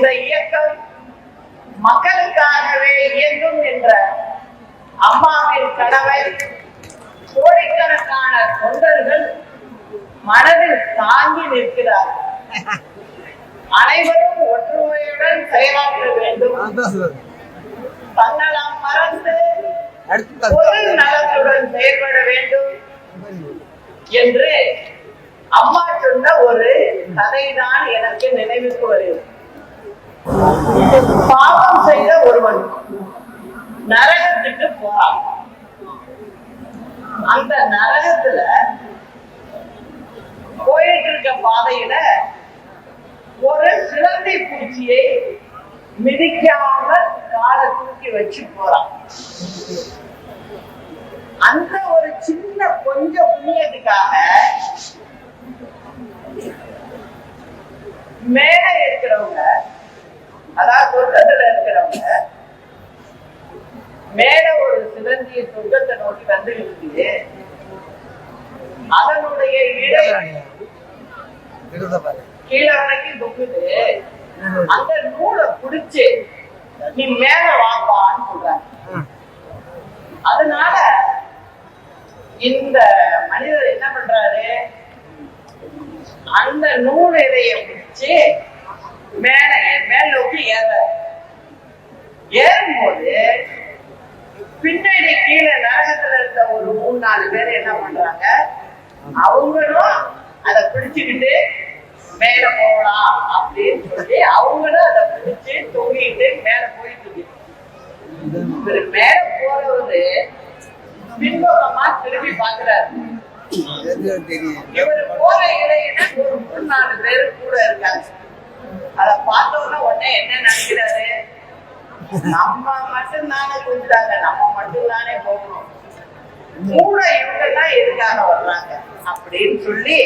இந்த இயக்கம் மக்களுக்காகவே இயங்கும் என்ற அம்மாவின் கனவை கோடிக்கணக்கான தொண்டர்கள் மனதில் தாங்கி நிற்கிறார்கள். அனைவரும் ஒற்றுமையுடன் செயலாற்ற வேண்டும். தன்னலம் மறந்து பொது நலத்துடன் செயல்பட வேண்டும் என்று அம்மா சொன்ன ஒரு கதைதான் எனக்கு நினைவுக்கு வருகிறது. பாவம் செய்த ஒருவன் நரகத்துக்கு போறான். அந்த நரகத்துல போயிட்டு இருக்க பாதையில ஒரு சிலந்தி பூச்சியை மிதிக்காம காலை தூக்கி வச்சு போறான். அந்த ஒரு சின்ன கொஞ்சம் புண்ணியத்துக்காக மே அதாவது சொர்க்கத்துல இருக்கிறவங்க மேல ஒரு சிலந்திய சொர்க்கத்தை நோக்கி வந்து இருக்குது அதனுடைய இடை கீழே வரைக்கும் தொங்குது. அந்த நூலை புடிச்சு நீ மேல வாப்பான்னு சொல்றாங்க. அதனால இந்த மனிதர் என்ன பண்றாரு? அந்த நூல் இதைய பிடிச்சு மேல மேல நோக்கி ஏற. ஏறும்போது பின்னாடி கீழே நரகத்துல இருந்த ஒரு மூணு நாலு பேர் என்ன பண்றாங்க? அவங்களும் அதை பிடிச்சுக்கிட்டு மேல போகலாம் அப்படின்னு சொல்லி அவங்களும் அதை பிடிச்சு தொங்கிட்டு மேல போயிட்டு இவரு மேல போறவரு பின்பக்கமா திரும்பி பாக்குறாரு இவரு போற இடையில ஒரு மூணு நாலு பேரு கூட இருக்காங்க அத பார்த்த உடனே என்ன நினைக்கிறாரு? நம்ம மட்டும் தானே கொடுத்தாங்க நம்ம மட்டும் தானே போகணும். கூட இவங்கெல்லாம் எதுக்காக வர்றாங்க அப்படின்னு சொல்லி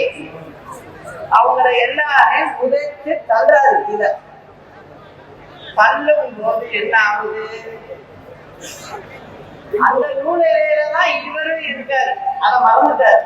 அவங்கள எல்லாரையும் உதைச்சு தள்ளுறாரு இத தள்ளும் போது என்ன ஆகுது? அந்த நூலிலையில தான் இவரும் இருக்காரு. அதை மறந்துட்டாரு.